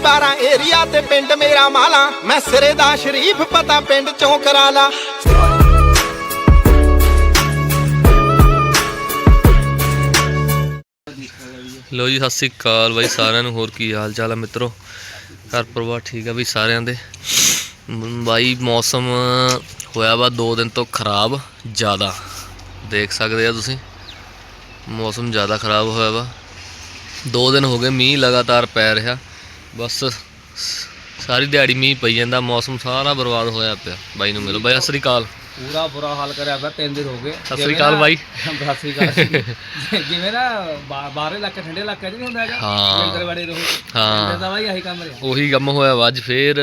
ਬਸਤੀ 12 area ਤੇ ਪਿੰਡ ਮੇਰਾ ਮਾਲਾ। ਮੈਂ ਸਿਰੇ ਦਾ ਸ਼ਰੀਫ ਪਤਾ ਪਿੰਡ ਚੋਂ ਕਰਾ ਲਾ ਲੋ ਜੀ, ਸਤਿ ਸ੍ਰੀ ਅਕਾਲ ਬਾਈ, ਸਾਰਿਆਂ ਨੂੰ ਹੋਰ ਕੀ ਹਾਲ ਚਾਲ ਹੈ ਮਿੱਤਰੋ? ਘਰ ਪਰਿਵਾਰ ਠੀਕ ਆ ਵੀ ਸਾਰਿਆਂ ਦੇ? ਬਾਈ, ਮੌਸਮ ਹੋਇਆ ਵਾ 2 ਦਿਨ ਤੋਂ ਖਰਾਬ ਜ਼ਿਆਦਾ। ਦੇਖ ਸਕਦੇ ਆ ਤੁਸੀਂ, ਮੌਸਮ ਜ਼ਿਆਦਾ ਖਰਾਬ ਹੋਇਆ ਵਾ। 2 ਦਿਨ ਹੋ ਗਏ ਮੀਂਹ ਲਗਾਤਾਰ ਪੈ ਰਿਹਾ। ਬਸ ਸਾਰੀ ਦਿਹਾੜੀ ਮੀਂਹ ਪਈ ਜਾਂਦਾ ਮੌਸਮ ਸਾਰਾ ਬਰਬਾਦ ਹੋਇਆ ਪਿਆ ਬਾਈ ਨੂੰ ਮਿਲੋ। ਬਾਈ ਸਤਿ ਸ੍ਰੀ ਅਕਾਲ। ਪੂਰਾ ਬੁਰਾ ਹਾਲ ਕਰਿਆ ਪਿਆ ਤਿੰਨ ਦਿਨ ਹੋ ਗਏ। ਸਤਿ ਸ੍ਰੀ ਅਕਾਲ ਬਾਈ। ਸਤਿ ਸ੍ਰੀ ਅਕਾਲ ਜਿਵੇਂ ਨਾ ਬਾ- ਬਾਹਰਲੇ ਇਲਾਕੇ ਠੰਡੇ ਇਲਾਕੇ ਨਹੀਂ ਹੁੰਦਾ ਹੈਗਾ? ਹਾਂ। ਬੜੇ ਰਹੋ। ਹਾਂ। ਤਾਂ ਬਾਈ ਆਹੀ ਕੰਮ ਰਿਹਾ। ਉਹੀ ਕੰਮ ਹੋਇਆ ਵਾ ਅੱਜ ਫੇਰ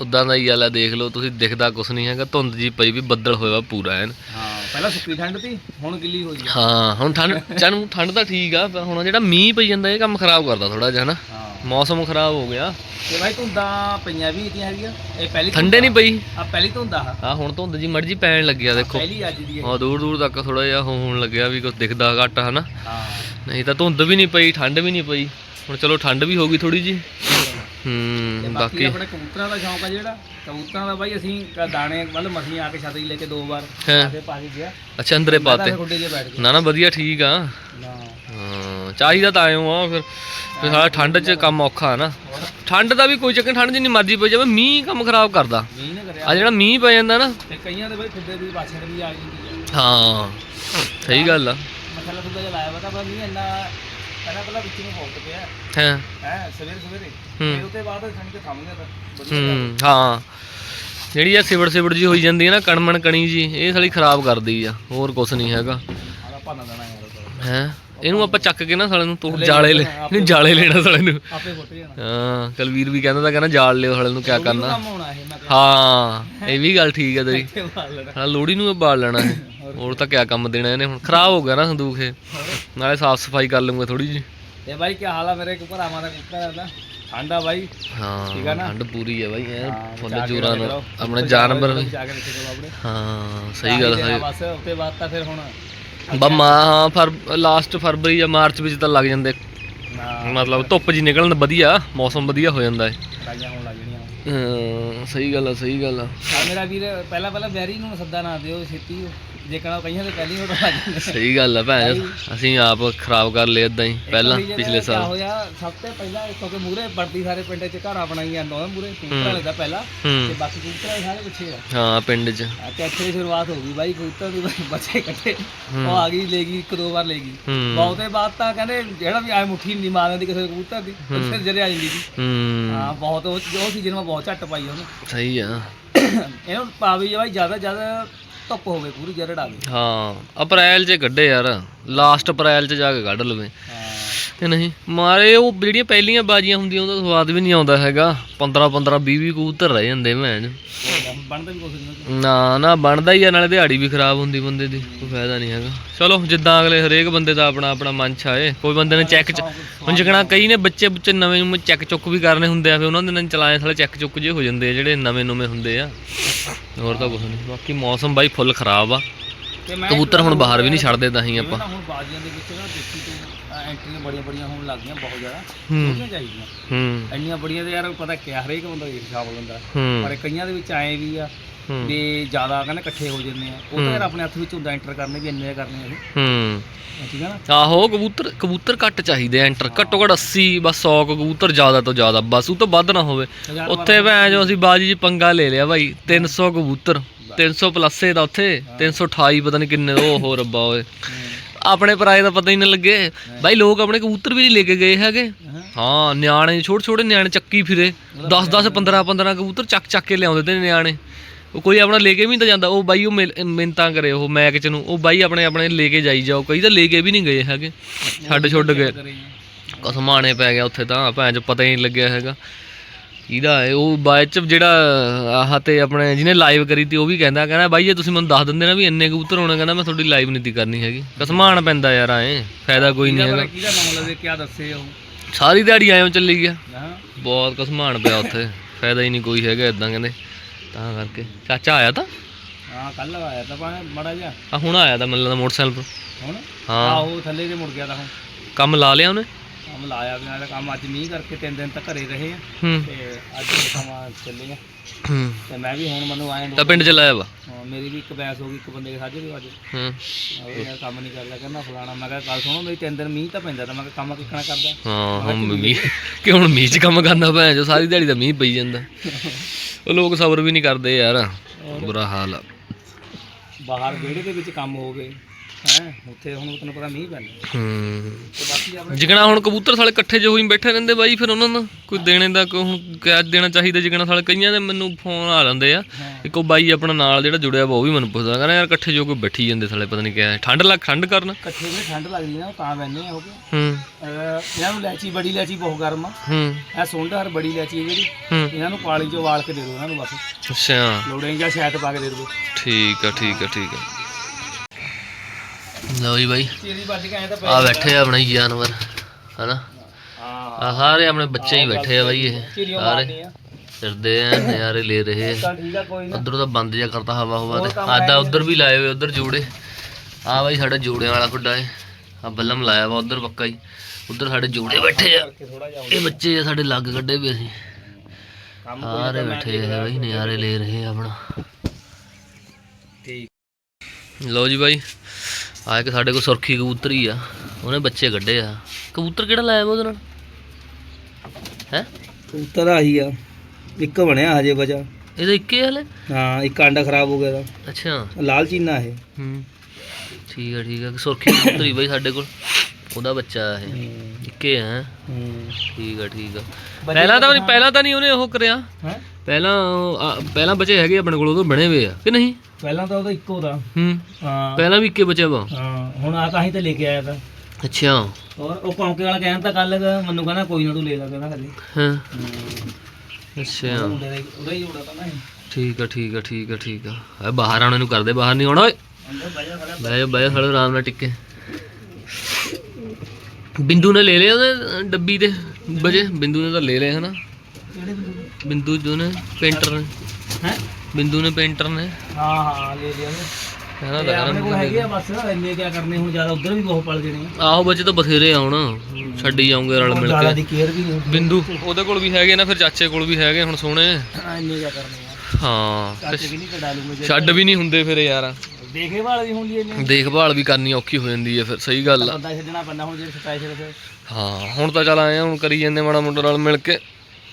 ਉਦਾਂ ਦਾ ਹੀ ਗੱਲ ਆ ਦੇਖ ਲਓ ਤੁਸੀਂ ਦਿਖਦਾ ਕੁਛ ਨਹੀਂ ਹੈਗਾ ਧੁੰਦ ਜੀ ਪਈ ਵੀ ਬੱਦਲ ਹੋਇਆ ਪੂਰਾ ਐਨ। ਹਾਂ ਪਹਿਲਾਂ ਸੁੱਕੀ ਠੰਡ ਸੀ ਹੁਣ ਗਿੱਲੀ ਹੋਈ ਆ। ਹਾਂ ਹੁਣ ਠੰਡ ਚਾਨੂੰ ਠੰਡ ਤਾਂ ਠੀਕ ਆ ਪਰ ਹੁਣ ਜਿਹੜਾ ਮੀਂਹ ਪਈ ਜਾਂਦਾ ਇਹ ਕੰਮ ਖਰਾਬ ਕਰਦਾ ਥੋੜਾ ਜਿਹਾ ਹਨਾ? ਹਾਂ। ਮੌਸਮ ਖਰਾਬ ਹੋ ਗਿਆ। ਤੇ ਬਾਈ ਧੁੰਦਾਂ ਪਈਆਂ ਵੀ ਇਤੀਆਂ ਹੈਗੀਆਂ। ਇਹ ਪਹਿਲੀ ਠੰਡੇ ਨਹੀਂ ਪਈ। ਆ ਪਹਿਲੀ ਧੁੰਦਾ ਆ। ਆ ਹੁਣ ਧੁੰਦ ਜੀ ਮੜ ਜੀ ਪੈਣ ਲੱਗਿਆ ਦੇਖੋ। ਪਹਿਲੀ ਅੱਜ ਦੀ ਹੈ ਹਾਂ ਦੂਰ ਦੂਰ ਤੱਕ ਥੋੜਾ ਜਿਹਾ ਹੋਣ ਲੱਗਿਆ ਵੀ ਕੁਝ ਦਿਖਦਾ ਘੱਟ ਹਨਾ। ਹਾਂ। ਨਹੀਂ ਤਾਂ ਧੁੰਦ ਵੀ ਨਹੀਂ ਪਈ ਠੰਡ ਵੀ ਨਹੀਂ ਪਈ। ਹੁਣ ਚਲੋ ਠੰਡ ਵੀ ਹੋ ਗਈ ਥੋੜੀ ਜੀ ਤੇ ਹੂੰ ਬਾਕੀ ਬਾਕੀ ਆਪਣੇ ਕਬੂਤਰਾਂ ਦਾ ਸ਼ੌਂਕ ਆ ਜਿਹੜਾ। ਕਬੂਤਰਾਂ ਦਾ ਬਾਈ ਅਸੀਂ ਕ- ਦਾਣੇ ਮਤਲਬ ਮਸੀਂ ਆ ਕੇ ਛਤਰੀ ਲੈ ਕੇ ਦੋ ਵਾਰ ਹਾਂ। ਆ ਕੇ ਪਾ ਕੇ ਗਿਆ। ਅੱਛਾ ਅੰਦਰੇ ਪਾਤੇ। ਬੈਠ ਨਾ ਨਾ ਵਧੀਆ ਠੀਕ ਆ। ਨਾ। ਚਾਹੀਦਾ ਤਾਂ ਆਇਓ ਆ ਫਿਰ ਫਿਰ ਸਾਲਾ ਠੰਡ 'ਚ ਕੰਮ ਔਖਾ ਨਾ। ਠੰਡ ਦਾ ਵੀ ਕੋਈ ਚੱਕਰ ਠੰਡ ਜਿੰਨੀ ਮਰਜ਼ੀ ਪਈ ਜਾਵੇ ਮੀਂਹ ਕੰਮ ਖਰਾਬ ਕਰਦਾ। ਮੀਂਹ ਨੇ ਕਰਿਆ ਆ ਜਿਹੜਾ ਮੀਂਹ ਪੈ ਜਾਂਦਾ ਨਾ। ਤੇ ਕਈਆਂ ਦੇ ਬਾਈ ਖੁੱਡੇ ਦੀ ਬਾਛੜ ਵੀ ਆ ਜਾਂਦੀ ਹੈ ਹਾਂ ਸਹੀ ਗੱਲ ਆ। ਮਸਲਾ ਸੁਦਾ ਜਿਹਾ ਲਾਇਆ ਵਾ ਤਾਂ ਪਰ ਨਹੀਂ ਇੰਨਾ ਪਹਿਲਾਂ ਪਹਿਲਾਂ ਵਿੱਚ ਨੂੰ ਫੋਲਟ ਪਿਆ। ਹਾਂ। ਹੈ ਸਵੇਰੇ ਸਵੇਰੇ। ਹੂੰ। ਫਿਰ ਉਹਦੇ ਬਾਅਦ ਠੰਡ ਤੇ ਥੰਮ ਗਿਆ ਤਾਂ ਹੂੰ ਹਾਂ। ਜਿਹੜੀ ਆ ਸਿਵੜ ਸਿਵੜ ਜੀ ਹੋਈ ਜਾਂਦੀ ਹੈ ਨਾ ਕਣਮਣ ਕਣੀ ਜੀ ਇਹ ਸਾਲੀ ਖਰਾਬ ਕਰਦੀ ਆ ਹੋਰ ਕੁਛ ਨਹੀਂ ਹੈਗਾ। ਹੈ? ਇਹਨੂੰ ਆਪਾਂ ਚੱਕ ਕੇ ਨਾ ਸਾਲੇ ਨੂੰ ਤੋੜ ਜਾਲੇ ਲੈ ਇਹਨੂੰ ਜਾਲੇ ਲੈਣਾ ਸਾਲੇ ਨੂੰ। ਆਪੇ ਫੁੱਟ ਜਾਣਾ। ਹਾਂ ਕਲਵੀਰ ਵੀ ਕਹਿੰਦਾ ਤਾਂ ਕਹਿੰਦਾ ਜਾਲ ਲਿਓ ਸਾਲੇ ਨੂੰ ਕਿਆ ਕਰਨਾ। ਕੰਮ ਹੋਣਾ ਇਹ ਮੈਂ ਹਾਂ ਇਹ ਵੀ ਗੱਲ ਠੀਕ ਹੈ ਤੇਰੀ। ਕਿਹਾ ਮਾਰ ਲੈਣਾ। ਹਾਂ ਲੋੜੀ ਨੂੰ ਇਹ ਬਾਲ ਲੈਣਾ ਹੈ ਹੋਰ ਤਾਂ ਕਿਆ ਕੰਮ ਦੇਣਾ ਇਹਨੇ ਹੁਣ। ਖਰਾਬ ਹੋ ਗਿਆ ਨਾ ਸੰਦੂਕ ਇਹ। ਨਾਲੇ ਸਾਫ਼ ਸਫ਼ਾਈ ਕਰ ਲੂੰਗਾ ਥੋੜੀ ਜੀ ਤੇ ਬਾਈ ਕੀ ਹਾਲ ਆ ਮੇਰੇ? ਭਰਾਵਾਂ ਦਾ ਕੁੱਤਾ ਦਾ ਠੰਡਾ ਬਾਈ। ਹਾਂ ਠੀਕ ਆ ਨਾ? ਠੰਡ ਪੂਰੀ ਹੈ ਬਾਈ ਐ ਹਾਂ, ਫੁੱਲ ਜੋਰਾਂ ਨਾਲ। ਆਪਣੇ ਜਾਨਵਰ ਜਾ ਕੇ ਆਪਣੇ। ਹਾਂ ਸਹੀ ਗੱਲ ਹੈ ਬਸ ਉੱਤੇ ਬਾਅਦ ਤਾਂ ਫਿਰ ਹੁਣ ਬਾ ਹਾਂ ਫਰ ਲਾਸਟ ਫਰਵਰੀ ਜਾਂ ਮਾਰਚ ਵਿੱਚ ਤਾਂ ਲੱਗ ਜਾਂਦੇ। ਮਤਲਬ ਧੁੱਪ ਜੀ ਨਿਕਲਣ ਵਧੀਆ ਮੌਸਮ ਵਧੀਆ ਹੋ ਜਾਂਦਾ ਹੈ ਲੜਾਈਆਂ ਹੋਣ ਲੱਗ ਜਣੀਆਂ। ਹਾਂ ਸਹੀ ਗੱਲ ਆ ਸਹੀ ਗੱਲ ਆ। ਮੇਰਾ ਵੀਰ ਪਹਿਲਾਂ ਪਹਿਲਾਂ ਵੈਰੀ ਨੂੰ ਸੱਦਾ ਨਾ ਦਿਓ ਛੇਤੀ ਕਈਆਂ ਦੇ ਪਹਿਲੀ ਜਾਂਦੇ। ਸਹੀ ਗੱਲ ਆ ਭੈਣ ਅਸੀਂ ਆਪ ਖਰਾਬ ਕਰ ਲਏ ਇਦਾਂ ਹੀ ਪਹਿਲਾਂ ਇੱਕ ਵਾਰੀ ਪਿਛਲੇ ਕਿਆ ਸਾਲ। ਹੋਇਆ ਸਭ ਤੋਂ ਪਹਿਲਾਂ ਕਿਉਂਕਿ ਮੂਰੇ ਪੜਦੀ ਸਾਰੇ ਪਿੰਡ 'ਚ ਘਰਾਂ ਬਣਾਈਆਂ ਨੌਂ ਮੂਰੇ ਕਬੂਤਰਾਂ ਲੈਦਾ ਪਹਿਲਾਂ ਤੇ ਹੂੰ ਬਾਕੀ ਕਬੂਤਰਾਂ ਸਾਰੇ ਪਿੱਛੇ ਆ। ਹਾਂ ਪਿੰਡ 'ਚ। ਆ ਤੇ ਇੱਥੇ ਸ਼ੁਰੂਆਤ ਹੋ ਗਈ ਬਾਈ ਕਬੂਤਰ ਦੀ ਬਾਈ ਬੱਚੇ ਇਕੱਠੇ। ਉਹ ਆ ਗਈ ਲੈ ਗਈ ਇੱਕ ਦੋ ਵਾਰ ਲੈ ਗਈ। ਹੂੰ। ਬਹੁਤੇ ਬਾਅਦ ਤਾਂ ਕਹਿੰਦੇ ਜਿਹੜਾ ਵੀ ਆਏ ਮੁੱਠੀ ਨਹੀਂ ਮਾਰ ਦਿੰਦੀ ਕਿਸੇ ਕਬੂਤਰ ਦੀ ਉੱਥੇ ਜਰੇ ਆ ਜਾਂਦੀ ਸੀ। ਹੂੰ। ਹਾਂ ਬਹੁਤ ਉਹ ਉਹ ਸੀਜ਼ਨ ਮੈਂ ਬਹੁਤ ਝੱਟ ਪਾਈ ਉਹਨੂੰ। ਸਹੀ ਆ। ਇਹਨੂੰ ਪਾਵੀ ਬਾਈ ਜ਼ਿਆਦਾ ਜ਼ਿਆਦਾ ਧੁੱਪ ਹੋਵੇ ਪੂਰੀ ਜਰੜ ਆ ਗਈ। ਹਾਂ ਅਪ੍ਰੈਲ 'ਚ ਕੱਢੇ ਯਾਰ ਲਾਸਟ ਅਪ੍ਰੈਲ 'ਚ ਜਾ ਕੇ ਕੱਢ ਲਵੇ। ਹਾਂ। ਕਿ ਨਹੀਂ ਮਾਰੇ ਉਹ ਜਿਹੜੀਆਂ ਪਹਿਲੀਆਂ ਬਾਜੀਆਂ ਹੁੰਦੀਆਂ ਉਹਦਾ ਸਵਾਦ ਵੀ ਨਹੀਂ ਆਉਂਦਾ ਹੈਗਾ। 15 15 20 20 ਕਬੂਤਰ ਰਹਿ ਜਾਂਦੇ ਉਹ ਬਣਦਾ ਵੀ ਕੁਛ ਨਹੀਂ ਨਾ ਨਾ ਬਣਦਾ ਹੀ ਆ ਨਾਲੇ ਦਿਹਾੜੀ ਵੀ ਖਰਾਬ ਹੁੰਦੀ ਬੰਦੇ ਦੀ ਕੋਈ ਫਾਇਦਾ ਨਹੀਂ ਹੈਗਾ। ਚਲੋ ਜਿੱਦਾਂ ਅਗਲੇ ਹਰੇਕ ਬੰਦੇ ਦਾ ਆਪਣਾ ਆਪਣਾ ਮਨ ਛਾਏ ਕੋਈ ਬੰਦੇ ਨੇ ਚੈੱਕ ਚ ਹੁਣ ਜਿਕਣਾ ਕਈ ਨੇ ਬੱਚੇ ਬੁੱਚੇ ਨਵੇਂ ਨੂੰ ਚੈੱਕ ਚੁੱਕ ਵੀ ਕਰਨੇ ਹੁੰਦੇ ਆ ਫਿਰ ਉਹਨਾਂ ਦੇ ਨਾਲ ਚਲਾਏ ਸਾਲੇ ਚੈੱਕ ਚੁੱਕ ਜੇ ਹੋ ਜਾਂਦੇ ਆ ਜਿਹੜੇ ਨਵੇਂ ਨਵੇਂ ਹੁੰਦੇ ਆ। ਹੋਰ ਤਾਂ ਕੁਝ ਨਹੀਂ। ਬਾਕੀ ਮੌਸਮ ਬਾਈ ਫੁੱਲ ਖਰਾਬ ਆ। ਕਬੂਤਰ ਹੁਣ ਬਾਹਰ ਵੀ ਨਹੀਂ ਛੱਡਦੇ ਤਾਂ ਹੀ ਆਪਾਂ। ਨਾ ਹੁਣ ਬਾਜ਼ੀਆਂ ਦੇ ਵਿੱਚ ਨਾ ਦੇਖੀ ਤੂੰ ਐਂਟਰੀਆਂ ਬੜੀਆਂ ਬੜੀਆਂ ਹੋਣ ਲੱਗ ਗਈਆਂ ਬਹੁਤ ਜ਼ਿਆਦਾ। ਹੂੰ। ਛੋਟੀਆਂ ਚਾਹੀਦੀਆਂ। ਹੂੰ। ਇੰਨੀਆਂ ਬੜੀਆਂ ਤੇ ਯਾਰ ਪਤਾ ਕਿਆ ਹਰੇਕ ਬੰਦਾ ਇੱਕ ਸ਼ਾਮਲ ਹੁੰਦਾ ਹੂੰ। ਪਰ ਕਈਆਂ ਦੇ ਵਿੱਚ ਆਏ ਵੀ ਆ ਹੂੰ। ਵੀ ਜ਼ਿਆਦਾ ਕਹਿੰਦੇ ਇਕੱਠੇ ਹੋ ਜਾਂਦੇ ਆ। ਉਹ ਤਾਂ ਯਾਰ ਆਪਣੇ ਹੱਥ ਵਿੱਚ ਹੁੰਦਾ ਐਂਟਰ ਕਰਨੇ ਵੀ ਇੰਨੇ ਕਰਨੇ ਆ ਇਹ। ਹੂੰ। ਠੀਕ ਹੈ ਨਾ? ਆਹੋ ਕਬੂਤਰ ਕਬੂਤਰ ਘੱਟ ਚਾਹੀਦੇ ਐਂਟਰ। ਘੱਟੋ ਘੱਟ 80 ਬਸ 100 ਕਬੂਤਰ ਜ਼ਿਆਦਾ ਤੋਂ ਜ਼ਿਆਦਾ ਬਸ ਉਹ ਤੋਂ ਵੱਧ ਨਾ ਹੋਵੇ। ਹਜ਼ਾਰ ਉੱਥੇ ਭੈਣ ਜੋ ਅਸੀਂ ਬਾਜੀ 'ਚ ਪੰਗਾ ਲੈ ਲਿਆ ਭਾਈ 300 ਕਬੂਤਰ। 300 ਪਲੱਸੇ ਦਾ ਉੱਥੇ 328 ਪਤਾ ਨਹੀਂ ਕਿੰਨੇ ਉਹ ਹੋ ਰੱਬਾ ਓਏ। ਆਪਣੇ ਪਰਾਏ ਦਾ ਪਤਾ ਹੀ ਨਾ ਲੱਗੇ। ਬਾਈ ਲੋਕ ਆਪਣੇ ਕਬੂਤਰ ਵੀ ਨਹੀਂ ਲੈ ਕੇ ਗਏ ਹੈਗੇ। ਹਾਂ। ਨਿਆਣੇ ਛੋਟੇ ਛੋਟੇ ਨਿਆਣੇ ਚੱਕੀ ਫਿਰੇ। 10 10 15 15 ਕਬੂਤਰ ਚੱਕ ਚੱਕ ਕੇ ਲਿਆਉਂਦੇ ਤੇ ਨਿਆਣੇ। ਉਹ ਕੋਈ ਆਪਣਾ ਲੈ ਕੇ ਵੀ ਨਹੀਂ ਤਾਂ ਜਾਂਦਾ। ਉਹ ਬਾਈ ਉਹ ਮਿਲ- ਮਿੰਨਤਾਂ ਕਰੇ ਉਹ ਮੈਕਚ ਨੂੰ। ਉਹ ਬਾਈ ਆਪਣੇ ਆਪਣੇ ਲੈ ਕੇ ਜਾਈ ਜਾਓ। ਕਈ ਤਾਂ ਲੈ ਕੇ ਵੀ ਨਹੀਂ ਗਏ ਹੈਗੇ। ਛੱਡ ਛੁੱਡ ਗਏ ਕਰੇ ਕਸਮਾਣੇ ਪੈ ਗਿਆ ਉੱਥੇ ਤਾਂ। ਭੈਣ ਚ ਪਤਾ ਹੀ ਨਹੀਂ ਲੱਗਿਆ ਹੈਗਾ। ਇਹਦਾ ਉਹ ਬਾਅਦ ਚ ਜਿਹੜਾ ਆਹ ਤੇ ਆਪਣੇ ਜਿਹਨੇ ਲਾਈਵ ਕਰੀ ਤੀ ਉਹ ਵੀ ਕਹਿੰਦਾ ਕਹਿੰਦਾ ਬਾਈ ਜੇ ਤੁਸੀਂ ਮੈਨੂੰ ਦੱਸ ਦਿੰਦੇ ਨਾ ਵੀ ਇੰਨੇ ਕਬੂਤਰ ਹੋਣੇ ਕਹਿੰਦਾ ਮੈਂ ਤੁਹਾਡੀ ਲਾਈਵ ਨਹੀਂ ਤੀ ਕਰਨੀ ਹੈਗੀ। ਕਸਮਾਨ ਪੈਂਦਾ ਯਾਰ ਐ ਫਾਇਦਾ ਕੋਈ ਨਹੀਂ ਹੈਗਾ। ਕਿਹਦਾ ਨਾਮ ਲਵੇ ਕਿਆ ਦੱਸੇ ਉਹ? ਸਾਰੀ ਦਿਹਾੜੀ ਆਇਓ ਚੱਲੀ ਗਿਆ। ਬਹੁਤ ਕਸਮਾਨ ਪਿਆ ਉੱਥੇ ਫਾਇਦਾ ਹੀ ਨਹੀਂ ਕੋਈ ਹੈਗਾ ਇਦਾਂ ਕਹਿੰਦੇ। ਤਾਂ ਕਰਕੇ ਚਾਚਾ ਆਇਆ ਤਾਂ? ਹਾਂ ਕੱਲ ਲਗਾਇਆ ਤਾਂ ਭਾਵੇਂ ਮੜਾ ਜਾ ਆ ਹੁਣ ਆਇਆ ਤਾਂ ਮੈਨੂੰ ਲੱਗਦਾ ਮੋਟਰਸਾਈਕਲ ਪਰ। ਹੁਣ? ਹਾਂ। ਆਹੋ ਥੱਲੇ ਜੇ ਮੁੜ ਗਿਆ ਤਾਂ ਹੁਣ। ਕੰਮ ਲਾ ਲਿਆ ਉਹਨੇ? ਕੰਮ ਲਾਇਆ ਵੀ ਨਾਲੇ ਕੰਮ ਅੱਜ ਮੀਂਹ ਕਰਕੇ ਤਿੰਨ ਦਿਨ ਤੱਕ ਘਰੇ ਰਹੇ ਆ। ਹੂੰ। ਤੇ ਅੱਜ ਕੰਮ ਚੱਲੇ ਆ। ਹੂੰ। ਤੇ ਮੈਂ ਵੀ ਹੁਣ ਮੈਨੂੰ ਆਏ ਤਾਂ ਪਿੰਡ ਚ ਲਾਇਆ ਵਾ? ਮੇਰੀ ਵੀ ਇੱਕ ਬੈਸ ਹੋ ਗਈ ਇੱਕ ਬੰਦੇ ਦੇ ਸਾਜੇ ਵੀ ਅੱਜ। ਹੂੰ। ਉਹ ਕੰਮ ਨਹੀਂ ਕਰਦਾ ਕਹਿੰਦਾ ਫਲਾਣਾ। ਮੈਂ ਕਿਹਾ ਗੱਲ ਸੁਣੋ ਮੇਰੀ ਤਿੰਨ ਦਿਨ ਮੀਂਹ ਤਾਂ ਪੈਂਦਾ ਤਾਂ ਮੈਂ ਕਿਹਾ ਕੰਮ ਕਿੱਕਣਾ ਕਰਦਾ। ਹਾਂ ਹੁਣ ਮੀਂਹ ਕਿ ਹੁਣ ਮੀਂਹ ਚ ਕੰਮ ਕਰਨਾ ਭੈਣ ਜੋ ਸਾਰੀ ਦਿਹਾੜੀ ਦਾ ਮੀਂਹ ਪਈ ਜਾਂਦਾ। ਉਹ ਲੋਕ ਸਬਰ ਵੀ ਨਹੀਂ ਕਰਦੇ ਯਾਰ। ਬੁਰਾ ਹਾਲ ਆ। ਬਾਹਰ ਵਿਹੜੇ ਦੇ ਵਿੱਚ ਕੰਮ ਹੋ ਗਏ। ਹੈ ਉੱਥੇ ਹੁਣ ਤੈਨੂੰ ਪਤਾ ਮੀਂਹ ਪੈਂਦਾ। ਹੂੰ। ਤੇ ਬਾਕੀ ਆਪਣੇ ਜਿਗਣਾ ਹੁਣ ਕਬੂਤਰ ਸਾਲੇ ਇਕੱਠੇ ਜਿਹੇ ਹੋਈ ਬੈਠੇ ਰਹਿੰਦੇ ਬਾਈ ਫਿਰ ਉਹਨਾਂ ਨੂੰ ਕੋਈ ਦੇਣੇ ਦਾ ਕੋਈ ਹੁਣ ਕਿਆ ਦੇਣਾ ਚਾਹੀਦਾ ਜਿਗਣਾ ਸਾਲੇ ਕਈਆਂ ਦੇ ਮੈਨੂੰ ਫੋਨ ਆ ਜਾਂਦੇ ਆ ਹਾਂ। ਇੱਕੋ ਬਾਈ ਆਪਣਾ ਨਾਲ ਜਿਹੜਾ ਜੁੜਿਆ ਵਾ ਉਹ ਵੀ ਮੈਨੂੰ ਪੁੱਛਦਾ ਕਹਿੰਦਾ ਯਾਰ ਇਕੱਠੇ ਜੋ ਕੋਈ ਬੈਠੀ ਜਾਂਦੇ ਸਾਲੇ ਪਤਾ ਨਹੀਂ ਕਿਆ। ਠੰਡ ਲੱਗ ਠੰਡ ਕਰਨ। ਇਕੱਠੇ ਵੀ ਠੰਡ ਲੱਗਦੀ ਨਾ ਤਾਂ ਬੈਨੇ ਹੋ ਗਏ ਹੂੰ। ਇਹਨਾਂ ਨੂੰ ਲੈਚੀ ਬੜੀ ਲੈਚੀ ਬਹੁਤ ਗਰਮ ਆ। ਹੂੰ। ਇਹ ਸੁੰਡਰ ਬੜੀ ਲੈਚੀ ਜਿਹੜੀ। ਹੂੰ। ਇਹਨਾਂ ਨੂੰ ਪਾਲੀ ਚੋਂ ਵਾਲ ਕੇ ਦੇ ਦਿਓ ਇਹਨਾਂ ਨੂੰ ਬਸ। ਅੱਛਾ। ਲੋੜੇ ਜਾਂ ਸ਼ਾਇਦ ਪਾ ਕੇ ਦੇ ਦਿਓ। ਠੀਕ ਆ ਠੀਕ ਆ ਠੀਕ ਆ। ਲਓ ਜੀ ਬਾਈ। ਆ ਬੈਠੇ ਆ ਆਪਣੇ ਜਾਨਵਰ ਹਨਾ? ਆ ਸਾਰੇ ਆਪਣੇ ਬੱਚੇ ਹੀ ਬੈਠੇ ਆ ਬਾਈ ਇਹ। ਸਾਰੇ ਫਿਰਦੇ ਆ ਨਜ਼ਾਰੇ ਲੈ ਰਹੇ ਆ। ਤਾਂ ਉਧਰ ਬੰਦ ਜਿਹਾ ਕਰਤਾ ਹਵਾ ਹਵਾ ਤੇ। ਆਦਾ ਉਧਰ ਵੀ ਲਾਏ ਹੋਏ ਉਧਰ ਜੋੜੇ। ਆ ਬਾਈ ਸਾਡਾ ਜੋੜਿਆਂ ਵਾਲਾ ਖੁੱਡਾ ਏ। ਆ ਬੱਲਮ ਲਾਇਆ ਵਾ ਉਧਰ ਪੱਕਾ ਹੀ। ਉਧਰ ਸਾਡੇ ਜੋੜੇ ਬੈਠੇ ਆ। ਇਹ ਬੱਚੇ ਆ ਸਾਡੇ ਲੱਗ ਕੱਢੇ ਵੀ ਅਸੀਂ। ਸਾਰੇ ਬੈਠੇ ਆ ਬਾਈ ਨਜ਼ਾਰੇ ਲੈ ਰਹੇ ਆ ਆਪਣਾ। ਠੀਕ। ਲਓ ਜੀ ਬਾਈ। ਆ ਇੱਕ ਸਾਡੇ ਕੋਲ ਸੁਰਖੀ ਕਬੂਤਰ ਹੀ ਆ। ਉਹਨੇ ਬੱਚੇ ਕੱਢੇ ਆ। ਕਬੂਤਰ ਕਿਹੜਾ ਲਾਇਆ ਵਾ ਉਹਦੇ ਨਾਲ? ਹੈ? ਕਬੂਤਰ ਆਹੀ ਆ। ਇੱਕ ਬਣਿਆ ਹਜੇ ਬਚਾ। ਇਹਦਾ ਇੱਕੇ ਹਲੇ? ਹਾਂ ਇੱਕ ਆਂਡਾ ਖਰਾਬ ਹੋ ਗਿਆ ਦਾ ਅੱਛਾ। ਲਾਲ ਚੀਨਾ ਇਹ। ਹੂੰ। ਠੀਕ ਆ ਠੀਕ ਆ। ਸੁਰਖੀ ਕਬੂਤਰ ਹੀ ਬਾਈ ਸਾਡੇ ਕੋਲ। ਉਹਦਾ ਬੱਚਾ ਇਹ। ਇੱਕੇ ਆ ਹੂੰ? ਠੀਕ ਆ ਠੀਕ ਆ। ਪਹਿਲਾਂ ਤਾਂ ਨਹੀਂ ਪਹਿਲਾਂ ਤਾਂ ਨਹੀਂ ਉਹਨੇ ਉਹ ਕਰਿਆ। ਹੈ? ਪਹਿਲਾਂ ਆ, ਪਹਿਲਾਂ ਬੱਚੇ ਹੈਗੇ ਆਪਣੇ ਕੋਲ ਉਹ ਬਣੇ ਹੋਏ ਆ ਕਿ ਨਹੀਂ? ਪਹਿਲਾਂ ਤਾਂ ਉਹਦਾ ਇੱਕੋ ਦਾ। ਹੂੰ। ਹਾਂ। ਪਹਿਲਾਂ ਵੀ ਇੱਕੇ ਬੱਚਾ ਵਾ? ਹਾਂ ਹੁਣ ਆ ਤਾਂ ਹੀ ਤਾਂ ਲੈ ਕੇ ਆਇਆ ਤਾਂ। ਅੱਛਾ। ਔਰ ਉਹ ਕੌਂਕੇ ਵਾਲਾ ਕਹਿੰਦਾ ਕੱਲ ਮੈਨੂੰ ਕਹਿੰਦਾ ਕੋਈ ਨਾ ਤੂੰ ਲੈ ਲੈ ਕਹਿੰਦਾ ਹਲੇ ਹਾਂ। ਅੱਛਾ। ਮੁੰਡੇ ਦਾ ਹੀ- ਉਹਦਾ ਹੀ ਜੋੜਾ ਤਾਂ ਨਾ। ਠੀਕ ਆ ਠੀਕ ਆ ਠੀਕ ਆ ਠੀਕ ਆ। ਆ ਬਾਹਰ ਆਉਣੇ ਨੂੰ ਕਰਦੇ ਬਾਹਰ ਨਹੀਂ ਆਉਣਾ ਓਏ। ਅੰਦਰ ਜਾ ਖੜਾ। ਬਹਿ ਜਾ ਬਹਿ ਜਾ ਖੜੋ ਆਰਾਮ ਨਾਲ ਟਿੱਕੇ। ਬਿੰਦੂ ਨੇ ਲੈ ਲਿਆ ਉਹਦੇ ਡੱਬੀ ਦੇ ਵਜੇ ਬਿੰਦੂ ਨੇ ਤਾਂ ਲੈ ਲਏ ਹਨਾ? ਕਿਹੜੇ ਬੰਦੇ ਬਿੰਦੂ ਜੋ ਨੇ ਪੇਂਟਰ ਨੇ। ਹੈ? ਬਿੰਦੂ ਨੇ ਪੇਂਟਰ ਨੇ। ਹਾਂ ਹਾਂ ਲੈ ਲਿਆ ਉਹਨੇ। ਇਹ ਤਾਂ ਆਪਣੇ ਕੋਲ ਹੈਗੇ ਆ ਬਸ ਇੰਨੇ ਕਿਆ ਕਰਨੇ ਹੁਣ ਜ਼ਿਆਦਾ ਉਧਰ ਵੀ ਬਹੁਤ ਪਲ ਆ। ਆਹੋ ਬੱਚੇ ਤਾਂ ਬਥੇਰੇ ਆ ਹੁਣ। ਛੱਡੀ ਜਾਉਂਗੇ ਰਲ ਮਿਲ ਜ਼ਿਆਦਾ ਕੇ। ਦੀ ਕੇਅਰ ਵੀ ਨਹੀਂ। ਬਿੰਦੂ ਉਹਦੇ ਕੋਲ ਵੀ ਹੈਗੇ ਨਾ ਫਿਰ ਚਾਚੇ ਕੋਲ ਵੀ ਹੈਗੇ ਹੁਣ ਸੋਹਣੇ। ਹਾਂ ਇੰਨੇ ਕਿਆ ਕਰਨੇ ਆ। ਹਾਂ ਚਾਚੇ ਕਿ ਨਹੀਂ ਕਢਾ ਲੂੰਗੇ ਜੇ। ਛੱਡ ਵੀ ਨਹੀਂ ਹੁੰਦੇ ਫਿਰ ਯਾਰ। ਦੇਖੇ ਵਾਲ ਵੀ ਹੁੰਦੀ ਇੰਨੇ। ਦੇਖਭਾਲ ਵੀ ਕਰਨੀ ਔਖੀ ਹੋ ਜਾਂਦੀ ਹੈ ਫਿਰ ਸਹੀ ਗੱਲ ਆ। ਬੰਦਾ ਛੱਡਣਾ ਪੈਂਦਾ ਹੁਣ ਜੇ ਸਪੈਸ਼ਲ ਹਾਂ ਹੁਣ ਤਾਂ ਚੱਲ ਆਏ ਆ ਹੁਣ ਕਰੀ ਜਾਂਦੇ ਮਾੜਾ ਮੋਟਾ ਰਲ ਮਿਲ ਕੇ।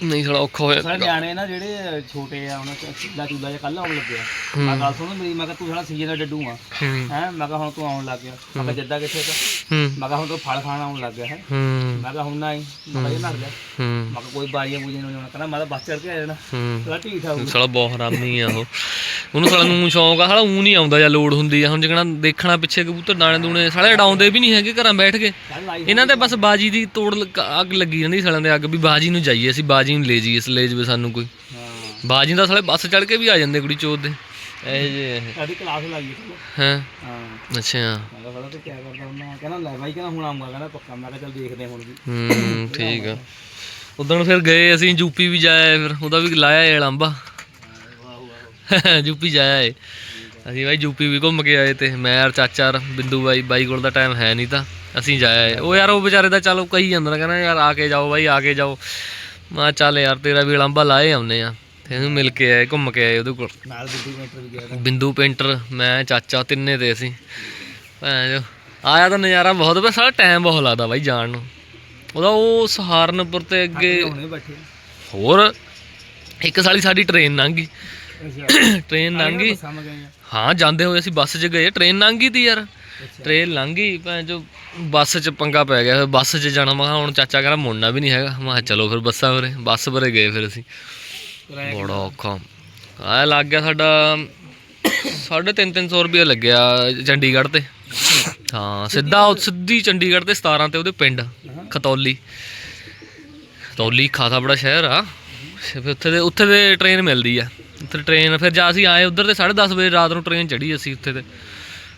ਨਹੀਂ ਸਾਲਾ ਔਖਾ ਹੋਇਆ ਸਾਰੇ ਨਿਆਣੇ ਨਾ ਜਿਹੜੇ ਛੋਟੇ ਆ ਹੁਣ ਚੂਲਾ ਚੂਲਾ ਜਿਹਾ ਕੱਲ ਆਉਣ ਲੱਗਿਆ ਮੈਂ ਗੱਲ ਸੁਣ ਮੇਰੀ ਮੈਂ ਕਿਹਾ ਤੂੰ ਸਾਲਾ ਸੀਜ਼ਨ ਦਾ ਡੱਡੂ ਆ। ਹੂੰ। ਮੈਂ ਕਿਹਾ ਹੁਣ ਤੂੰ ਆਉਣ ਲੱਗ ਗਿਆ। ਮੈਂ ਕਿਹਾ ਜੱਦਾ ਕਿੱਥੇ ਤਾ? ਮੈਂ ਕਿਹਾ ਹੁਣ ਤੂੰ ਫਲ ਖਾਣ ਆਉਣ ਲੱਗ ਗਿਆ ਹੈ। ਮੈਂ ਕਿਹਾ ਹੁਣ ਨਾ ਮੈਂ ਕਿਹਾ ਜਾ ਹੂੰ। ਮੈਂ ਕਿਹਾ ਕੋਈ ਬਾਰੀਆਂ ਬੂਰੀਆਂ ਨੂੰ ਜਾਣਾ ਕਹਿੰਦਾ ਮੈਂ ਤਾਂ ਬੱਸ ਚੜ ਕੇ ਆ ਜਾਣਾ। ਸਾਲਾ ਢੀਠ ਆਊ ਸਾਲਾ ਬਹੁਤ ਹਰਾਮੀ ਆ ਉਹ। ਉਹਨੂੰ ਸਾਲਾ ਨੂੰ ਸ਼ੌਂਕ ਆ ਸਾਲਾ ਉਹ ਨਹੀਂ ਆਉਂਦਾ ਜਾਂ ਲੋੜ ਹੁੰਦੀ ਆ। ਹੁਣ ਜਿਕਣਾ ਦੇਖਣਾ ਪਿੱਛੇ ਕਬੂਤਰ ਦਾਣੇ ਦੂਣੇ ਸਾਲੇ ਉਡਾਉਂਦੇ ਵੀ ਨਹੀਂ ਹੈਗੇ ਘਰਾਂ ਬੈਠ ਕੇ। ਇਹਨਾਂ ਤੇ ਬਸ ਬਾਜੀ ਦੀ ਤੋੜ ਲੱਗ- ਅੱਗ ਲੱਗੀ ਜਾਂਦੀ ਸਾਲਿਆਂ ਦੇ ਅੱਗ ਵੀ ਬਾਜੀ ਨੂੰ ਜਾਈਏ ਅਸੀਂ ਬਾਜੀ ਨੂੰ ਲੈ ਜਾਈਏ ਇਸ ਲੈ ਜਵੇ ਸਾਨੂੰ ਕੋਈ। ਹਾਂ। ਬਾਜੀ ਦਾ ਸਾਲੇ ਬੱਸ ਚੜ ਕੇ ਵੀ ਆ ਜਾਂਦੇ ਕੁੜੀ ਚੋਦ ਦੇ। ਇਹ ਜੇ ਸਾਡੀ ਕਲਾਸ ਲਾਈ ਹੈ। ਹੈ? ਹਾਂ। ਅੱਛਾ। ਮੈਂ ਕਿਹਾ ਬੜਾ ਤੂੰ ਕੀ ਕਰਦਾ ਹੁੰਦਾ? ਕਹਿੰਦਾ ਲੈ ਬਾਈ ਕਹਿੰਦਾ ਹੁਣ ਆਉਂਗਾ ਕਹਿੰਦਾ ਪੱਕਾ। ਮੈਂ ਕਿਹਾ ਚੱਲ ਦੇਖਦੇ ਹੁਣ ਵੀ। ਹੂੰ ਠੀਕ ਆ। ਉਦੋਂ ਫਿਰ ਗਏ ਅਸੀਂ ਯੂਪੀ ਵੀ ਜਾਇਆ ਫਿਰ। ਉਹਦਾ ਵੀ ਲਾਇਆ ਏ ਲਾਂਬਾ ਯੂਪੀ ਜਾਇਆ ਏ ਅਸੀਂ ਬਾਈ ਯੂਪੀ ਵੀ ਘੁੰਮ ਕੇ ਆਏ ਤੇ ਮੈਂ ਯਾਰ ਚਾਚਾ ਔਰ ਬਿੰਦੂ ਬਾਈ ਬਾਈ ਕੋਲ ਦਾ ਟਾਈਮ ਹੈ ਨਹੀਂ ਤਾਂ ਅਸੀਂ ਜਾਇਆ ਏ ਉਹ ਯਾਰ ਉਹ ਵਿਚਾਰੇ ਦਾ ਚਲੋ ਕਹੀ ਜਾਂਦਾ ਕਹਿੰਦਾ ਯਾਰ ਆ ਕੇ ਜਾਓ ਬਾਈ ਆ ਕੇ ਜਾਓ। ਮੈਂ ਚੱਲ ਯਾਰ ਤੇਰਾ ਵੀ ਲਾਂਬਾ ਲਾਏ ਆਉਨੇ ਆ। ਤੇ ਇਹਨੂੰ ਮਿਲ ਕੇ ਆਏ ਘੁੰਮ ਕੇ ਆਏ ਉਹਦੇ ਕੋਲ। ਨਾਲ ਬਿੱਦੂ ਮੀਟਰ ਵੀ ਗਿਆ ਬਿੰਦੂ ਪੇਂਟਰ ਮੈਂ ਚਾਚਾ ਤਿੰਨੇ ਤੇ ਅਸੀਂ। ਭੈਣ ਜੋ ਆਇਆ ਤਾਂ ਨਜ਼ਾਰਾ ਬਹੁਤ ਪਰ ਸਾਰਾ ਟਾਈਮ ਬਹੁਤ ਲੱਗਦਾ ਬਾਈ ਜਾਣ ਨੂੰ। ਉਹਦਾ ਉਹ ਸਹਾਰਨਪੁਰ ਤੇ ਅੱਗੇ ਹੋਰ ਇੱਕ ਸਾਲੀ ਸਾਡੀ ਟ੍ਰੇਨ ਲੰਘ ਗਈ। ਟ੍ਰੇਨ ਲੰਘ ਗਈ। ਹਾਂ ਜਾਂਦੇ ਹੋਏ ਅਸੀਂ ਬੱਸ 'ਚ ਗਏ। ਟ੍ਰੇਨ ਲੰਘ ਗਈ ਤੀ ਯਾਰ। ਟ੍ਰੇਨ ਲੰਘ ਗਈ ਭੈਣ ਜੋ ਬੱਸ 'ਚ ਪੰਗਾ ਪੈ ਗਿਆ ਫਿਰ ਬੱਸ 'ਚ ਜਾਣਾ ਮੈਂ ਕਿਹਾ ਹੁਣ ਚਾਚਾ ਕਹਿੰਦਾ ਮੁੜਨਾ ਵੀ ਨਹੀਂ ਹੈਗਾ। ਮੈਂ ਕਿਹਾ ਚਲੋ ਫਿਰ ਬੱਸਾਂ ਵਰੇ ਬੱਸ ਵਰੇ ਗਏ ਫਿਰ ਅਸੀਂ। ਬੜਾ ਔਖਾ। ਆ ਲੱਗ ਗਿਆ ਸਾਡਾ ਸਾਢੇ ਤਿੰਨ ਤਿੰਨ ਸੌ ਰੁਪਏ ਲੱਗਿਆ ਚੰਡੀਗੜ੍ਹ ਤੇ। ਹਾਂ ਸਿੱਧਾ ਉਹ- ਸਿੱਧੀ ਚੰਡੀਗੜ੍ਹ ਤੇ 17 ਤੇ ਉਹਦੇ ਪਿੰਡ ਖਤੌਲੀ। ਖਤੌਲੀ ਖਾਸਾ ਬੜਾ ਸ਼ਹਿਰ ਆ। ਫਿਰ ਉੱਥੇ ਦੇ ਉੱਥੇ ਦੇ ਟ੍ਰੇਨ ਮਿਲਦੀ ਆ। ਉੱਥੇ ਟ੍ਰੇਨ ਫਿਰ ਜਾ ਅਸੀਂ ਆਏ ਉੱਧਰ ਤੇ 10:30 ਵਜੇ ਰਾਤ ਨੂੰ ਟ੍ਰੇਨ ਚੜੀ ਅਸੀਂ ਉੱਥੇ ਤੇ।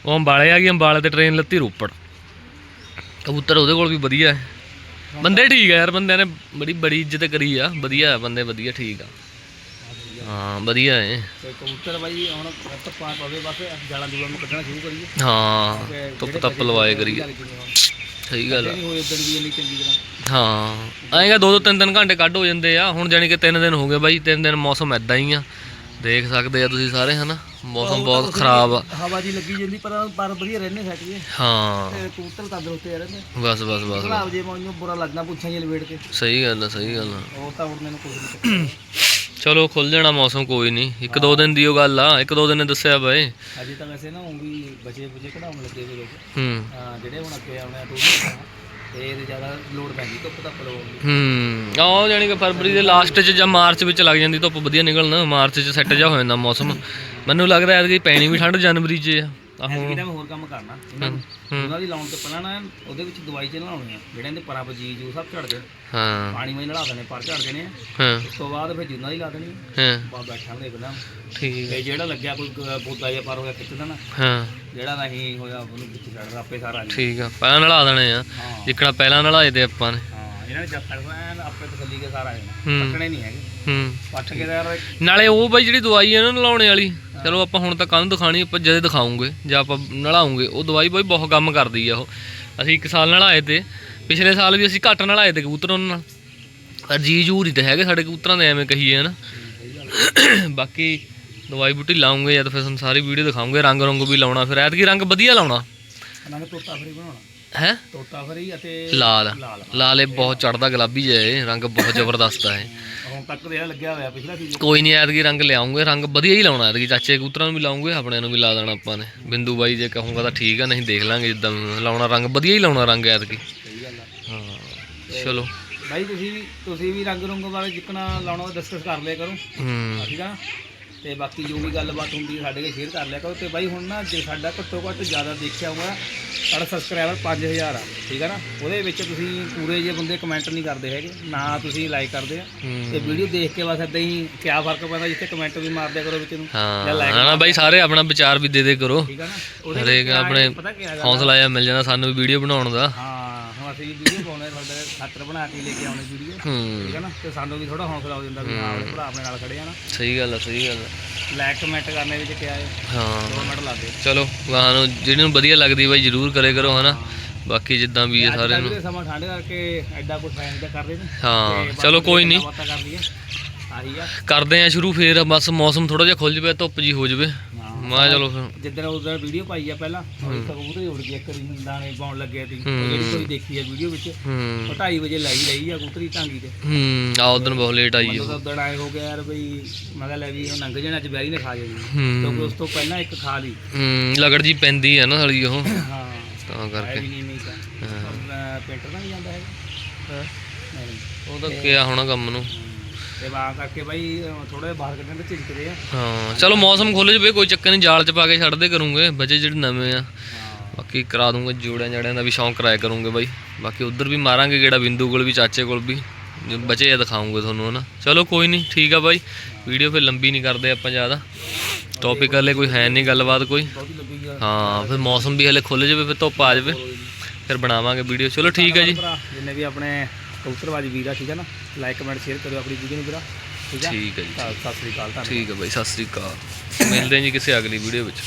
ਉਹ ਅੰਬਾਲੇ ਆ ਗਈ ਅੰਬਾਲੇ ਤੇ ਟ੍ਰੇਨ ਲੱਤੀ ਰੋਪੜ। ਕਬੂਤਰ ਉਹਦੇ ਕੋਲ ਵੀ ਵਧੀਆ ਹੈ। ਬੰਦੇ ਠੀਕ ਆ ਯਾਰ ਬੰਦਿਆਂ ਨੇ ਬੜੀ ਬੜੀ ਇੱਜ਼ਤ ਕਰੀ ਆ। ਵਧੀਆ ਆ ਬੰਦੇ ਵਧੀਆ ਠੀਕ ਆ। ਹਾਂ ਵਧੀਆ ਹੈ ਤੇ ਕਬੂਤਰ ਬਾਈ ਹੁਣ ਧੱਪਾ ਪਵੇ ਬਸ ਜਾਲਾਂ ਦੂਲਾਂ ਨੂੰ ਕੱਢਣਾ ਸ਼ੁਰੂ ਕਰੀਏ। ਹਾਂ ਧੁੱਪ ਤੱਪ ਲਵਾਏ ਕਰੀਏ। ਸਹੀ ਗੱਲ ਆ। ਹਾਂ ਆਏਗਾ ਦੋ ਦੋ ਤਿੰਨ ਤਿੰਨ ਘੰਟੇ ਕੱਢ ਹੋ ਜਾਂਦੇ ਆ। ਹੁਣ ਜਾਨੀ ਕਿ ਤਿੰਨ ਦਿਨ ਹੋ ਗਏ ਬਾਈ ਤਿੰਨ ਦਿਨ ਮੌਸਮ ਐਦਾਂ ਹੀ ਆ। ਦੇਖ ਸਕਦੇ ਆ ਤੁਸੀਂ ਸਾਰੇ ਹਨਾ? ਮੌਸਮ ਬਹੁਤ ਖਰਾਬ ਆ। ਹਵਾ ਜੀ ਲੱਗੀ ਜਾਂਦੀ ਪਰ ਪਰ ਵਧੀਆ ਰਹਿੰਦੇ ਸੱਟ ਗਏ ਹਾਂ। ਤੇ ਕਬੂਤਰ ਤੰਦਰੁਸਤ ਆ ਰਹਿੰਦੇ। ਬਸ ਬਸ ਬਸ ਖਰਾਬ ਜੇ ਮੈਨੂੰ ਬੁਰਾ ਲੱਗਦਾ ਪੁੱਛਾਂ ਜੇ ਲਵੇੜ ਕੇ। ਸਹੀ ਗੱਲ ਆ ਸਹੀ ਗੱਲ ਆ। ਉਹ ਤਾਂ ਉੜਨੇ ਨੂੰ ਕੁਝ ਨਹੀਂ ਚਲੋ ਖੁੱਲ ਜਾਣਾ ਮੌਸਮ ਕੋਈ ਨਹੀਂ। ਇੱਕ ਦੋ ਦਿਨ ਦੀ ਉਹ ਗੱਲ ਆ। ਇੱਕ ਦੋ ਦਿਨ ਨੇ ਦੱਸਿਆ ਬਾਈ। ਅਜੇ ਤਾਂ ਵੈਸੇ ਨਾ ਉਹ ਵੀ ਬਚੇ ਬੁਝੇ ਕਢਾਉਣ ਲੱਗੇ ਵੀ ਲੋਕ। ਹੂੰ। ਹਾਂ, ਜਿਹੜੇ ਹੁਣ ਅੱਗੇ ਆਉਣੇ ਆ ਟੂਰ ਤੇ ਜ਼ਿਆਦਾ ਲੋਡ ਪੈਂਦੀ ਧੁੱਪ ਧੱਪ ਲਵਾਉਣ ਹੂੰ। ਆਹ ਜਾਨੀ ਕਿ ਫਰਵਰੀ ਦੇ ਲਾਸਟ 'ਚ ਜਾਂ ਮਾਰਚ ਵਿੱਚ ਲੱਗ ਜਾਂਦੀ ਧੁੱਪ ਵਧੀਆ ਨਿਕਲਣ, ਮਾਰਚ 'ਚ ਸੈੱਟ ਜਾ ਹੋ ਜਾਂਦਾ ਮੌਸਮ। ਮੈਨੂੰ ਲੱਗਦਾ ਐਤਕੀ ਪੈਣੀ ਵੀ ਠੰਡ ਜਨਵਰੀ 'ਚ ਆ। ਹੁਣ ਤਾਂ ਮੈਂ ਹੋਰ ਕੰਮ ਕਰਨਾ। ਇਹਨਾਂ ਨੂੰ ਹੂੰ ਉਹਨਾਂ ਦੀ ਲਾਉਣ ਤੋਂ ਪਹਿਲਾਂ ਨਾ ਉਹਦੇ ਵਿੱਚ ਦਵਾਈ ਚ ਨਲਾਉਣੀ ਆ। ਜਿਹੜੇ ਇਹਦੇ ਪਰਾਂ ਜੀ ਜੂ ਸਭ ਝੜ ਗਏ ਹਾਂ। ਪਾਣੀ ਵਿੱਚ ਨਲਾ ਦੇਣੇ ਪਰ ਝੜ ਦੇਣੇ ਹਾਂ। ਉਸ ਤੋਂ ਬਾਅਦ ਫਿਰ ਜੁਨਾ ਦੀ ਲਾ ਦੇਣੀ ਹਾਂ। ਬਾ ਬੈਠਾਂਗੇ ਇੱਕਦਮ ਠੀਕ ਤੇ ਜਿਹੜਾ ਲੱਗਿਆ ਕੋਈ ਬੋਦਾ ਜਿਹਾ ਪਰ ਹੋਇਆ ਖਿੱਚ ਦੇਣਾ। ਹਾਂ। ਜਿਹੜਾ ਨਹੀਂ ਹੋਇਆ ਉਹਨੂੰ ਵਿੱਚ ਛੱਡ ਆਪੇ ਸਾਰਾ ਜੀ ਠੀਕ ਆ। ਪਹਿਲਾਂ ਨਲਾ ਦੇਣੇ ਆ। ਹਾਂ। ਜਿੱਕਣਾ ਪਹਿਲਾਂ ਨਲਾਏ ਤੇ ਆਪਾਂ ਨੇ। ਹਾਂ ਇਹਨਾਂ ਨੇ ਜਦ ਤੱਕ ਐਨ ਆਪੇ ਤਸੱਲੀ ਕੇ ਸਾਰਾ ਹੂੰ। ਪੱਟਣੇ ਨਹੀਂ ਹੈਗੇ। ਹੂੰ। ਪੱਟ ਕੇ ਨਾਲੇ ਉਹ ਬਾਈ ਜਿਹੜੀ ਦਵਾਈ ਹੈ ਨਾ ਨਲਾਉਣੇ ਵਾਲੀ। ਚਲੋ ਆਪਾਂ ਹੁਣ ਤਾਂ ਕੱਲ ਦਿਖਾਣੀ ਆਪਾਂ ਜਦੇ ਦਿਖਾਉਂਗੇ, ਜਾਂ ਆਪਾਂ ਨਲਾਉਂਗੇ, ਉਹ ਦਵਾਈ ਬਾਈ ਬਹੁਤ ਕੰਮ ਕਰਦੀ ਆ ਉਹ। ਅਸੀਂ ਇੱਕ ਸਾਲ ਨਲਾਏ ਤੇ, ਪਿਛਲੇ ਸਾਲ ਵੀ ਅਸੀਂ ਘੱਟ ਨਲਾਏ ਤੇ ਕਬੂਤਰ ਉਹਨਾਂ ਨਾਲ। ਪਰ ਜੀ ਜੂਰ ਹੀ ਤੇ ਹੈਗੇ ਸਾਡੇ ਕਬੂਤਰਾਂ ਦੇ, ਐਵੇਂ ਕਹੀਏ ਨਾ ਬਾਕੀ ਦਵਾਈ ਬੂਟੀ ਲਾਉਂਗੇ ਜਾਂ ਤਾਂ ਫਿਰ ਤੁਹਾਨੂੰ ਸਾਰੀ ਵੀਡੀਓ ਦਿਖਾਉਂਗੇ, ਰੰਗ ਰੰਗ ਵੀ ਲਾਉਣਾ, ਫਿਰ ਐਤਕੀ ਰੰਗ ਵਧੀਆ ਲਾਉਣਾ। ਇਹਨਾਂ ਤੋਤਾ ਫਰੀ ਬਣਾਉਣਾ। ਹੈ? ਤੋਤਾ ਫਰੀ ਅਤੇ ਲਾਲ। ਲਾਲ ਇਹ ਬਹੁਤ ਚੜਦਾ ਗੁਲਾਬੀ ਜਿਹਾ ਇਹ ਰੰਗ ਬਹੁਤ ਜ਼ਬਰਦਸਤ ਇਹ। ਹੁਣ ਤੱਕ ਦੇ ਲੱਗਿਆ ਹੋਇਆ ਪਿਛਲਾ ਸੀਜ਼ਨ ਕੋਈ ਨਹੀਂ ਐਤਕੀ ਰੰਗ ਲਿਆਉਂਗੇ ਰੰਗ ਵਧੀਆ ਹੀ ਲਾਉਣਾ ਐਤਕੀ ਚਾਚੇ ਕਬੂਤਰਾਂ ਨੂੰ ਵੀ ਲਾਉਂਗੇ ਆਪਣੇ ਨੂੰ ਵੀ ਲਾ ਦੇਣਾ ਆਪਾਂ ਨੇ। ਬਿੰਦੂ ਬਾਈ ਜੇ ਕਹੂੰਗਾ ਤਾਂ ਠੀਕ ਆ ਨਹੀਂ ਦੇਖ ਲਾਂਗੇ ਜਿੱਦਾਂ ਲਾਉਣਾ ਰੰਗ ਵਧੀਆ ਹੀ ਲਾਉਣਾ ਰੰਗ ਐਤਕੀ। ਸਹੀ ਗੱਲ ਆ। ਹਾਂ ਚਲੋ। ਭਾਈ ਤੁਸੀਂ ਵੀ ਤੁਸੀਂ ਵੀ ਰੰਗ ਰੁੰਗ ਬਾਰੇ ਜਿੱਕਣਾ ਲਾਉਣਾ ਡਿਸਕਸ ਕਰ ਲਿਆ ਕਰੋ। ਹੂੰ। ਠੀਕ ਆ ਤੇ ਬਾਕੀ ਜੋ ਵੀ ਗੱਲਬਾਤ ਹੁੰਦੀ ਹੈ ਸਾਡੇ ਕੇ ਸ਼ੇਅਰ ਕਰ ਲਿਆ ਕਰੋ। ਤੇ ਬਾਈ ਹੁਣ ਨਾ ਜੇ ਸਾਡਾ ਘੱਟੋ ਘੱਟ ਜ਼ਿਆਦਾ ਦੇਖਿਆ ਹੋਊਗਾ ਸਾਡਾ ਸਬਸਕ੍ਰਾਈਬਰ 5000 ਆ ਠੀਕ ਆ ਨਾ? ਉਹਦੇ ਵਿੱਚ ਤੁਸੀਂ ਪੂਰੇ ਜੇ ਬੰਦੇ ਕਮੈਂਟ ਨਹੀਂ ਕਰਦੇ ਹੈਗੇ ਨਾ ਤੁਸੀਂ ਲਾਈਕ ਕਰਦੇ ਆ। ਤੇ ਹੂੰ ਵੀਡੀਓ ਦੇਖ ਕੇ ਬਸ ਏਦਾਂ ਹੀ ਕਿਆ ਫ਼ਰਕ ਪੈਂਦਾ ਜਿੱਥੇ ਕਮੈਂਟ ਵੀ ਮਾਰ ਦਿਆ ਕਰੋ ਵਿੱਚ ਨੂੰ ਹਾਂ ਨਾ ਬਾਈ ਸਾਰੇ ਆਪਣਾ ਵਿਚਾਰ ਵੀ ਦੇ ਦੇ ਕਰੋ। ਠੀਕ ਆ ਨਾ? ਉਹਦੇ ਹਰੇਕ ਹੈ, ਆਪਣੇ ਪਤਾ ਕੀ ਹੈਗਾ ਹੌਸਲਾ ਜਿਹਾ ਮਿਲ ਜਾਂਦਾ ਸਾਨੂੰ ਵੀ ਵੀਡੀਓ ਬਣਾਉਣ ਦਾ। ਹਾਂ ਹੁਣ ਅਸੀਂ ਵੀਡੀਓ ਪਾਉਣੇ ਤੁਹਾਡੇ ਖਾਤਰ ਬਣਾ ਕੇ ਲੈ ਕੇ ਆਉਣੇ ਵੀਡੀਓ। ਹੂੰ। ਠੀਕ ਹੈ ਨਾ? ਤੇ ਸਾਨੂੰ ਵੀ ਥੋੜਾ ਹੌਸਲਾ ਹੋ ਜਾਂਦਾ ਵੀ ਹਾਂ ਆਪਣੇ ਭਰਾ ਆਪਣੇ ਨਾਲ ਖੜੇ ਆ ਨਾ। ਸਹੀ ਗੱਲ ਆ ਸਹੀ ਗੱਲ ਆ। ਲਾਈਕ ਕਮੈਂਟ ਕਰਨੇ ਵਿੱਚ ਕਿਹਾ ਹੈ ਹਾਂ। 2 ਮਿੰਟ ਲੱਗਦੇ ਚਲੋ ਗਾਹਾਂ ਨੂੰ ਜਿਹਨੂੰ ਵਧੀਆ ਲੱਗਦੀ ਬਾਈ ਜਰੂਰ ਕਰੇ ਕਰੋ ਹਨਾ? ਬਾਕੀ ਜਿੱਦਾਂ ਵੀ ਹੈ ਸਾਰਿਆਂ ਨੂੰ। ਸਮਾਂ ਠੰਡ ਕਰਕੇ ਐਡਾ ਕੁਝ ਫੈਨ ਦਾ ਕਰ ਰਹੇ ਨੇ। ਹਾਂ ਤੇ ਚਲੋ ਕੋਈ ਨਹੀਂ ਗੱਲਾਂ ਬਾਤਾਂ ਕਰ ਲਈਏ ਆਹੀ ਆ। ਕਰਦੇ ਆ ਸ਼ੁਰੂ ਫੇਰ ਬਸ ਮੌਸਮ ਥੋੜਾ ਜਿਹਾ ਖੁੱਲ ਜਵੇ ਧੁੱਪ ਜੀ ਹੋ ਜਵੇ। ਮੈਂ ਚਲੋ ਫਿਰ। ਜਿੱਦਣ ਉਧਰ ਵੀਡੀਓ ਪਾਈ ਆ ਪਹਿਲਾਂ ਉਹ ਕਬੂਤਰ ਹੀ। ਉੜ ਗਿਆ ਇੱਕ ਦਾਣੇ ਪਾਉਣ ਲੱਗੇ ਸੀ। ਉਹ ਹੂੰ। ਜਿਹੜੀ ਤੁਸੀਂ ਦੇਖੀ ਆ ਵੀਡੀਓ ਵਿੱਚ ਹੂੰ। ਉਹ 2:30 ਵਜੇ ਲਾਈ ਲਈ ਆ ਕਬੂਤਰੀ ਟਾਂਗੀ ਤੇ। ਹੂੰ ਆ ਉਦੋਂ ਬਹੁਤ ਲੇਟ ਆਈ ਮੈਨੂੰ ਉਹ। ਤਾਂ ਉਦੋਂ ਆਏ ਹੋ ਗਿਆ ਯਾਰ ਬਈ ਮੈਂ ਕਿਹਾ ਲੈ ਵੀ ਹੁਣ ਲੰਘ ਜਾਣਾ ਅੱਜ ਬੈਰੀ ਨੇ ਖਾ ਜਾਣੀ ਹੂੰ। ਕਿਉਂਕਿ ਉਸ ਤੋਂ ਪਹਿਲਾਂ ਇੱਕ ਖਾ ਲਈ। ਹੂੰ ਲਗੜ ਜੀ ਪੈਂਦੀ ਹੈ ਨਾ ਸਾਲੀ ਉਹ। ਹਾਂ। ਤਾਂ ਹੈ ਕਰਕੇ ਵੀ ਨਹੀਂ ਨਹੀਂ ਤਾਂ। ਹਾਂ। ਪੇਂਟਰ ਤਾਂ ਨਹੀਂ ਜਾਂਦਾ ਹੈਗਾ। ਨਹੀਂ। ਉਹ ਤਾਂ ਕਿਹਾ ਹੋਣਾ ਕੰਮ ਨੂੰ। ਤੇ ਵਾਂ ਕਰਕੇ ਬਾਈ ਥੋੜੇ ਬਾਹਰ ਕੱਢਣ ਤੇ ਝਿਜਕਦੇ ਆ। ਹਾਂ ਚਲੋ ਮੌਸਮ ਖੁੱਲ ਜਵੇ ਕੋਈ ਚੱਕਰ ਨਹੀਂ ਜਾਲ ਚ ਪਾ ਕੇ ਛੱਡਦੇ ਕਰੂੰਗੇ ਬੱਚੇ ਜਿਹੜੇ ਨਵੇਂ ਆ। ਬਾਕੀ ਕਰਾ ਦੂੰਗਾ ਜੋੜਿਆਂ ਜੜਿਆਂ ਦਾ ਵੀ ਸ਼ੌਂਕ ਕਰਾਇਆ ਕਰੂੰਗੇ ਬਾਈ। ਬਾਕੀ ਉਧਰ ਵੀ ਮਾਰਾਂਗੇ ਕਿਹੜਾ ਬਿੰਦੂ ਕੋਲ ਵੀ ਚਾਚੇ ਕੋਲ ਵੀ। ਬਚੇ ਆ ਦਿਖਾਉਂਗੇ ਤੁਹਾਨੂੰ ਹਨਾ। ਚਲੋ ਕੋਈ ਨਹੀਂ ਠੀਕ ਆ ਬਾਈ। ਵੀਡੀਓ ਫਿਰ ਲੰਬੀ ਨਹੀਂ ਕਰਦੇ ਆਪਾਂ ਜ਼ਿਆਦਾ। ਟੌਪਿਕ ਹਲੇ ਕੋਈ ਹੈ ਨਹੀਂ ਗੱਲਬਾਤ ਕੋਈ। ਆ। ਹਾਂ ਫਿਰ ਮੌਸਮ ਵੀ ਹਲੇ ਖੁੱਲ ਜਾਵੇ ਫਿਰ ਧੁੱਪ ਆ ਜਾਵੇ ਫਿਰ ਬਣਾਵਾਂਗੇ ਵੀਡੀਓ। ਚਲੋ ਠੀਕ ਹੈ ਜੀ। ਜਿੰਨੇ ਵੀ ਆਪਣੇ ਕਬੂਤਰਬਾਜੀ ਵੀਰ ਠੀਕ ਹੈ ਨਾ ਲਾਈਕ ਕਮੈਂਟ ਸ਼ੇਅਰ ਕਰਿਓ ਆਪਣੀ ਵੀਡੀਓ ਨੂੰ ਵੀਰਾ ਠੀਕ ਹੈ ਠੀਕ ਹੈ ਜੀ ਤਾਂ ਸਤਿ ਸ੍ਰੀ ਅਕਾਲ ਤੁਹਾਨੂੰ ਠੀਕ ਹੈ ਬਾਈ ਸਤਿ ਸ੍ਰੀ ਅਕਾਲ। ਮਿਲਦੇ ਹਾਂ ਜੀ ਕਿਸੇ ਅਗਲੀ ਵੀਡੀਓ ਵਿੱਚ।